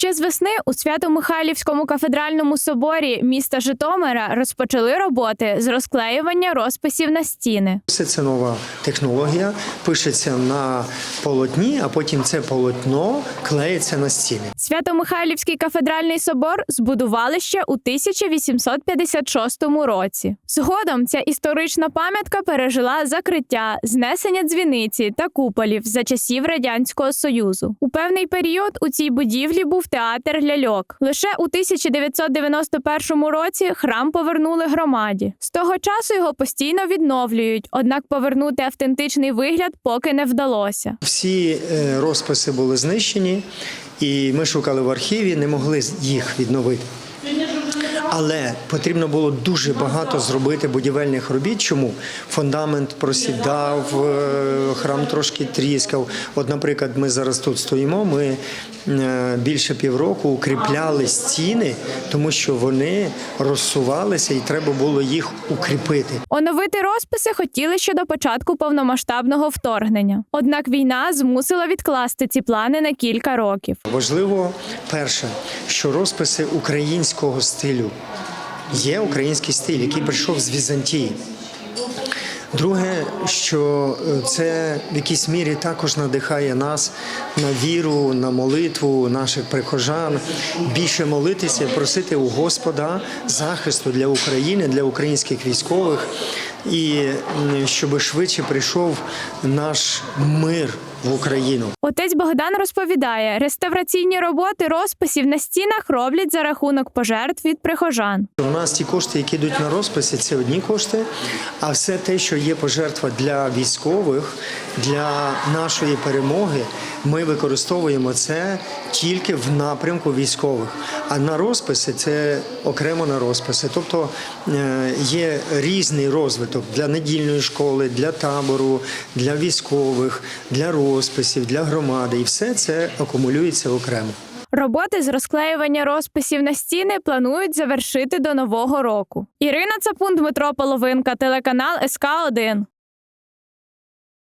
Ще з весни у Свято-Михайлівському кафедральному соборі міста Житомира розпочали роботи з розклеювання розписів на стіни. Все це нова технологія, пишеться на полотні, а потім це полотно клеїться на стіни. Свято-Михайлівський кафедральний собор збудували ще у 1856 році. Згодом ця історична пам'ятка пережила закриття, знесення дзвіниці та куполів за часів радянського союзу. У певний період у цій будівлі був театр ляльок. Лише у 1991 році храм повернули громаді. З того часу його постійно відновлюють, однак повернути автентичний вигляд поки не вдалося. Всі е, розписи були знищені, і ми шукали в архіві, не могли їх відновити. Але потрібно було дуже багато зробити будівельних робіт. Чому фундамент просідав, е, храм трошки тріскав. От, наприклад, ми зараз тут стоїмо. Ми е, більше півроку укріпляли стіни, тому що вони розсувалися, і треба було їх укріпити. Оновити розписи хотіли ще до початку повномасштабного вторгнення. Однак війна змусила відкласти ці плани на кілька років. Важливо перше, що розписи українського стилю є український стиль, який прийшов з Візантії. Друге, що е, це в якійсь мірі також надихає нас на віру, на молитву наших прихожан, більше молитися, просити у Господа захисту для України, для українських військових, і щоб швидше прийшов наш мир в Україну. Отець Богдан розповідає, реставраційні роботи розписів на стінах роблять за рахунок пожертв від прихожан. У нас ті кошти, які йдуть на розписи, це одні кошти, а все те, що є пожертва для військових, для нашої перемоги, ми використовуємо це тільки в напрямку військових. А на розписи це окремо на розписи. Тобто е, є різний розвиток для недільної школи, для табору, для військових, для розписів, для громади. І все це акумулюється окремо. Роботи з розклеювання розписів на стіни планують завершити до нового року. Ірина Цапун, Дмитро Половинка, телеканал СК 1